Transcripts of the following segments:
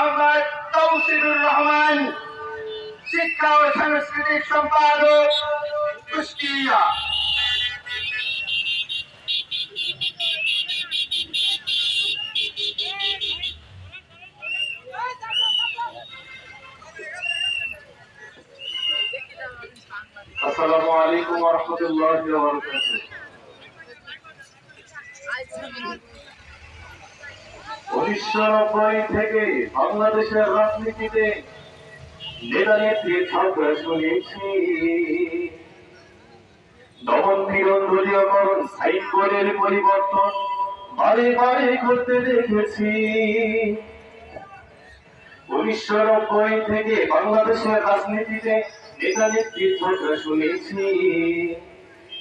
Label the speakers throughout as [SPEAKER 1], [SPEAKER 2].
[SPEAKER 1] মোহাম্মদ তৌসিরুর রহমান শিক্ষা ও সাংস্কৃতিক সম্পাদক কুষ্টিয়া।
[SPEAKER 2] আসসালামু আলাইকুম ওয়া রাহমাতুল্লাহি ওয়া বারাকাতুহু। উনিশশো নব্বই থেকে বাংলাদেশের রাজনীতিতে নেতা নেত্রীর শুনেছি দমন সাইনবোর্ডের পরিবর্তন বারে বারে করতে দেখেছি। উনিশশো নব্বই থেকে বাংলাদেশের রাজনীতিতে নেতা নেত্রীর ছন্দ শুনেছি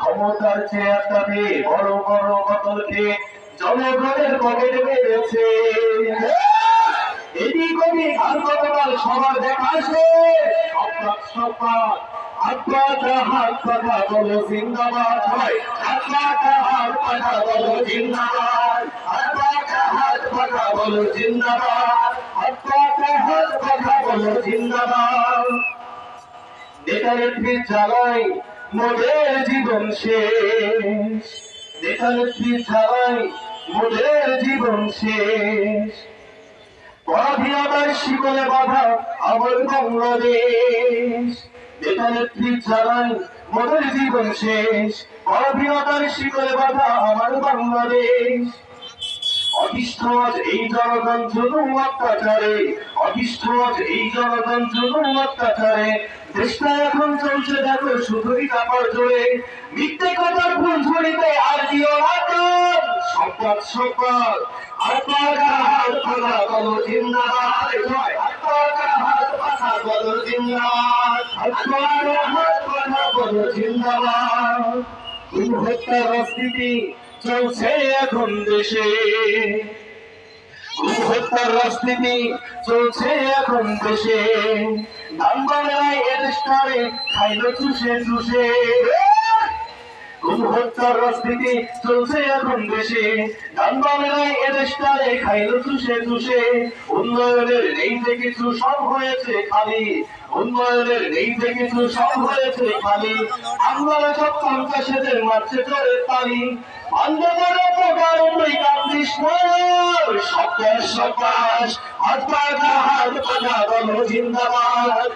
[SPEAKER 2] ক্ষমতার চেয়ারটাতে বড় বড় বোতলকে জনগণের পকেট মেরেছে। এদিক ওদিক আর গতকাল সবার দেখা আসে। সপ্তাহ সপ্তাহ আত্মাটা হাত কথা বলো জিন্দাবাদ হয়। আত্মাটা হাত কথা বলো জিন্দাবাদ। আত্মাটা হাত কথা বলো জিন্দাবাদ। আত্মাটা হাত কথা বলো জিন্দাবাদ। নেতা নেত্রী চালাই মোদের জীবন শেষ। মোদের জীবন শেষ? শিকলে বাধা আমার বাংলাদেশ। নেত্রী চালাই মোদের জীবন শেষ? পরাধীনতার শিকলে বাধা আমার বাংলাদেশ। অতিষ্ঠ এই জনগণ জুলুম অত্যাচারে অতিষ্ঠ এই জনগণ জুলুম অত্যাচারে। দেশটা এখন চলছে, দেখো শুধুই কাপড় জোরে। মিথ্যে কথার ভুল ঝুড়িতে আর দিও না কান। সম্পদ সম্পদ। আত্মাকা হাত কথা বলো জিন্দাবাদ। আত্মাকা হাত কথা বলো জিন্দাবাদ। আত্মাকা হাত কথা বলো জিন্দাবাদ। হত্যার রাজনীতি চলছে এখন দেশে। হত্যার রাজনীতি চলছে এখন দেশে। ধান বাংলায় এর চুষে চুষে। হত্যার রাজনীতি চলছে এখন দেশে। ধান বাংলায় এর চুষে চুষে। উন্নয়নের নেই কিছু সব হয়েছে খালি উন্নয়নের নেই যে কিছু সব হয়েছে খালি আমরা সব পঞ্চাশেদের মারছে চলে তালি। আন্দোলন প্রকার কান্দিস সপ্তাহ হাত পাখা হাত পাখা বলো জিন্দাবাদ।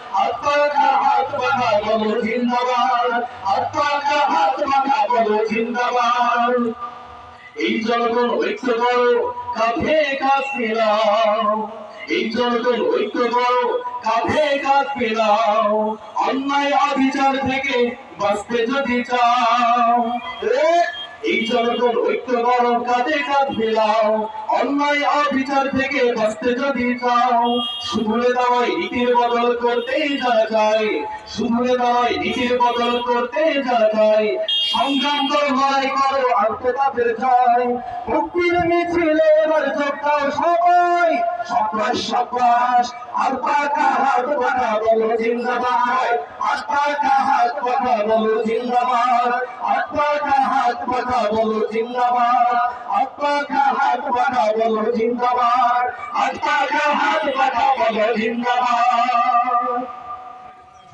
[SPEAKER 2] পাখা হাত পাখা বলো জিন্দাবাদ। পাখা হাত পাখা বলো জিন্দাবাদ। এই জনগণ ঐক্য করো কাঁধে কাজ অবিচার থেকে বাঁচতে যদি চাও এই জনগণ ঐক্য করো, কাঁধে কাঁধ মিলাও। অন্যায় অবিচার থেকে বাঁচতে যদি চাও, শুধুরে দাওয়াই নীতির বদল করতেই যারা চায় শুধুরে দাওয়াই নীতির বদল করতে যারা চায় সংগ্রাম করো লড়াই করো আর তাদের চাই মুক্তির মিছিলে এবার যোগদাও সবাই। সপ্রাস সপ্রাস আর পাকা হাত পাকা বলো জিন্দাবাদ। আর পাকা হাত পাকা বলো জিন্দাবাদ। আর পাকা হাত পাকা বলো জিন্দাবাদ। আর পাকা হাত পাকা বলো জিন্দাবাদ। আর পাকা হাত পাকা বলো জিন্দাবাদ।